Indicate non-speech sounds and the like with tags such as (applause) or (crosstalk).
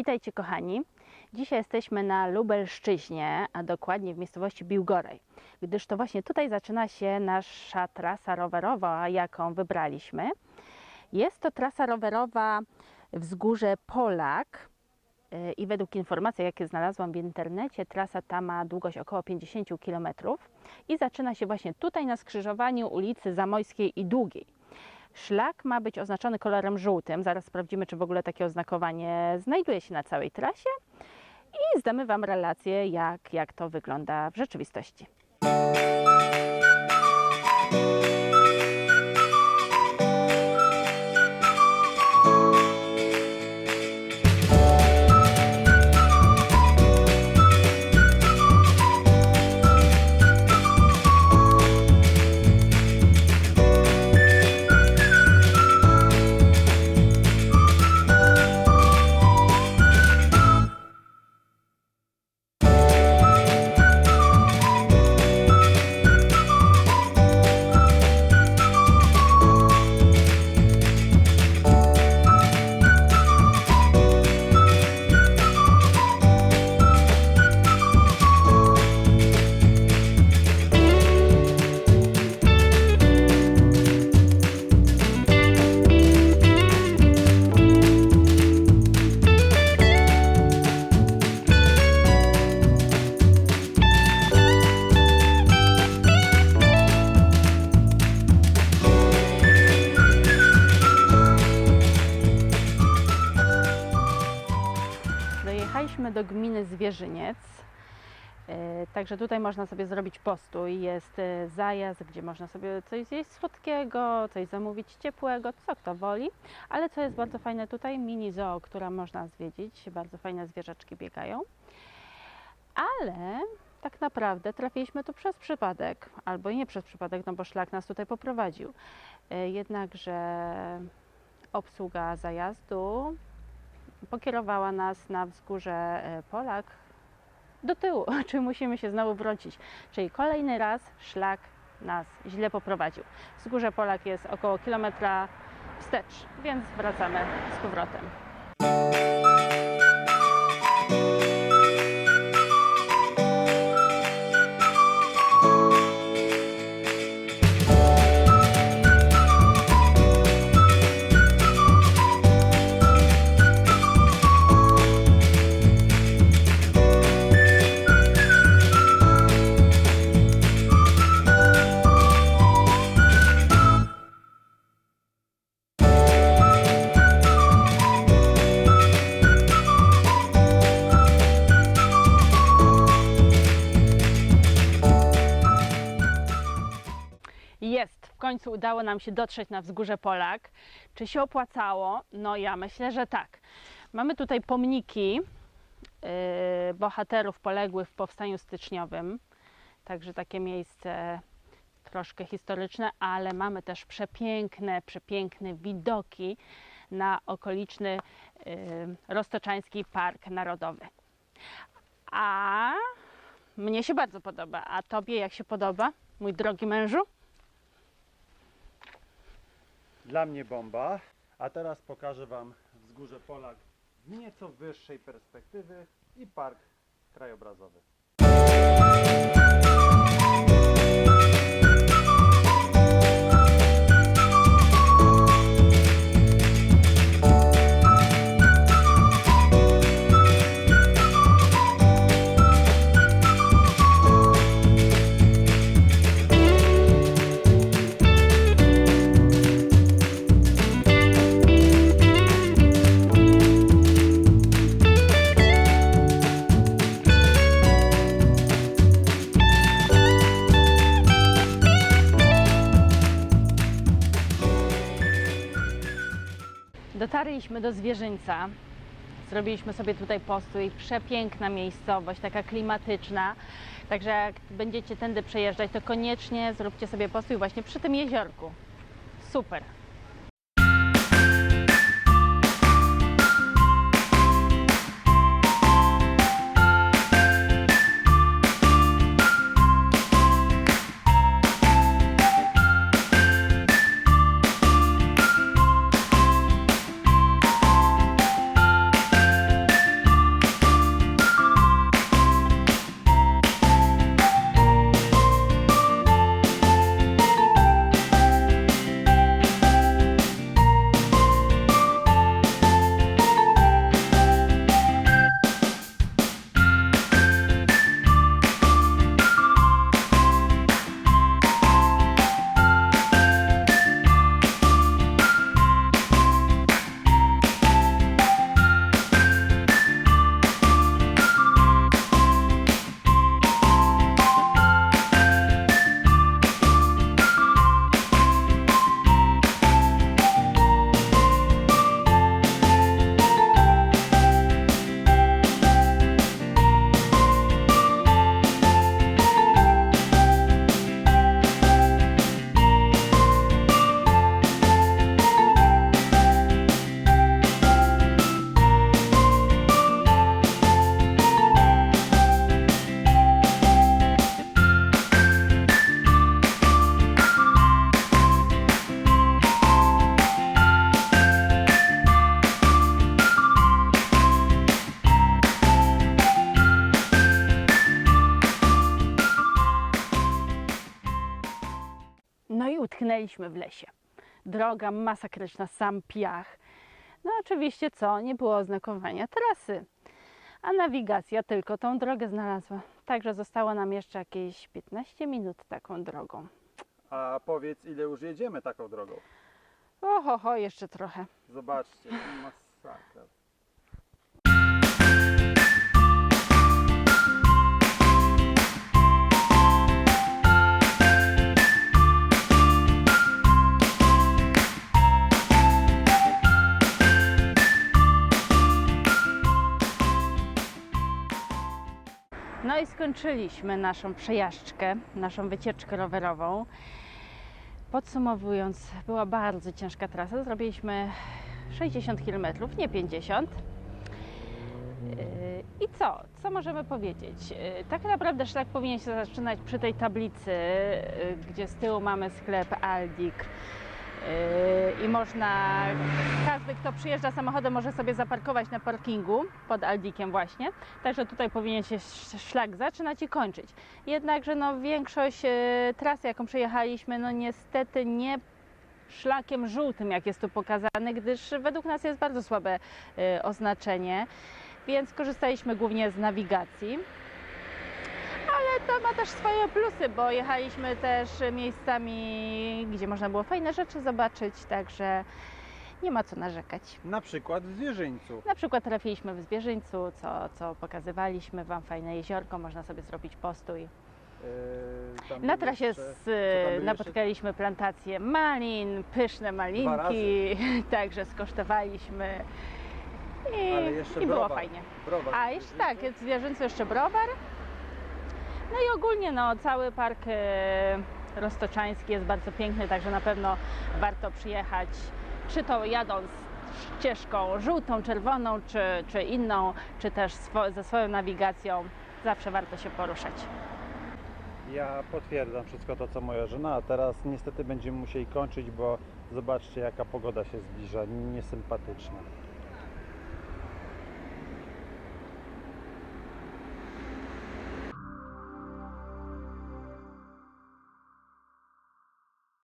Witajcie kochani. Dzisiaj jesteśmy na Lubelszczyźnie, a dokładnie w miejscowości Biłgoraj, gdyż to właśnie tutaj zaczyna się nasza trasa rowerowa, jaką wybraliśmy. Jest to trasa rowerowa wzgórze Polak yy, i według informacji, jakie znalazłam w internecie, trasa ta ma długość około 50 km i zaczyna się właśnie tutaj na skrzyżowaniu ulicy Zamojskiej i Długiej. Szlak ma być oznaczony kolorem żółtym. Zaraz sprawdzimy, czy w ogóle takie oznakowanie znajduje się na całej trasie. I zdamy Wam relację, jak, jak to wygląda w rzeczywistości. Do gminy Zwierzyniec. E, Także tutaj można sobie zrobić postój. Jest e, zajazd, gdzie można sobie coś zjeść słodkiego, coś zamówić ciepłego, co kto woli. Ale co jest bardzo fajne tutaj, mini zoo, która można zwiedzić. Bardzo fajne zwierzaczki biegają. Ale tak naprawdę trafiliśmy tu przez przypadek, albo nie przez przypadek, no bo szlak nas tutaj poprowadził. E, Jednakże obsługa zajazdu pokierowała nas na wzgórze e, Polak do tyłu, (laughs) czy musimy się znowu wrócić. Czyli kolejny raz szlak nas źle poprowadził. Wzgórze Polak jest około kilometra wstecz, więc wracamy z powrotem. Końcu udało nam się dotrzeć na wzgórze Polak. Czy się opłacało? No ja myślę, że tak. Mamy tutaj pomniki yy, bohaterów poległych w powstaniu styczniowym. Także takie miejsce troszkę historyczne, ale mamy też przepiękne, przepiękne widoki na okoliczny yy, Roztoczański Park Narodowy. A mnie się bardzo podoba. A tobie jak się podoba, mój drogi mężu? Dla mnie bomba. A teraz pokażę Wam wzgórze Polak z nieco wyższej perspektywy i park krajobrazowy. Dotarliśmy do zwierzyńca. Zrobiliśmy sobie tutaj postój. Przepiękna miejscowość, taka klimatyczna. Także jak będziecie tędy przejeżdżać, to koniecznie zróbcie sobie postój właśnie przy tym jeziorku. Super. Jechaliśmy w lesie. Droga masakryczna, sam piach. No oczywiście co, nie było oznakowania trasy, a nawigacja tylko tą drogę znalazła. Także zostało nam jeszcze jakieś 15 minut taką drogą. A powiedz, ile już jedziemy taką drogą? Oho, ho, jeszcze trochę. Zobaczcie, masakra. I skończyliśmy naszą przejażdżkę, naszą wycieczkę rowerową. Podsumowując, była bardzo ciężka trasa. Zrobiliśmy 60 km, nie 50. Yy, I co? Co możemy powiedzieć? Yy, Tak naprawdę szlak powinien się zaczynać przy tej tablicy, yy, gdzie z tyłu mamy sklep Aldik. Yy, I można, każdy kto przyjeżdża samochodem może sobie zaparkować na parkingu pod Aldikiem właśnie. Także tutaj powinien się sz- szlak zaczynać i kończyć. Jednakże no, większość e, trasy, jaką przejechaliśmy, no niestety nie szlakiem żółtym, jak jest tu pokazane, gdyż według nas jest bardzo słabe e, oznaczenie, więc korzystaliśmy głównie z nawigacji. To ma też swoje plusy, bo jechaliśmy też miejscami, gdzie można było fajne rzeczy zobaczyć, także nie ma co narzekać. Na przykład w Zwierzyńcu. Na przykład trafiliśmy w Zwierzyńcu, co, co pokazywaliśmy Wam, fajne jeziorko, można sobie zrobić postój. Yy, Na trasie jeszcze- z, tam jeszcze? napotkaliśmy plantację malin, pyszne malinki, (laughs) także skosztowaliśmy i, i było browar. fajnie. Browar A jeszcze tak, Zwierzyńcu jeszcze browar. No i ogólnie no, cały park e, roztoczański jest bardzo piękny, także na pewno warto przyjechać, czy to jadąc ścieżką żółtą, czerwoną, czy, czy inną, czy też swo- ze swoją nawigacją. Zawsze warto się poruszać. Ja potwierdzam wszystko to, co moja żona, a teraz niestety będziemy musieli kończyć, bo zobaczcie, jaka pogoda się zbliża, niesympatyczna.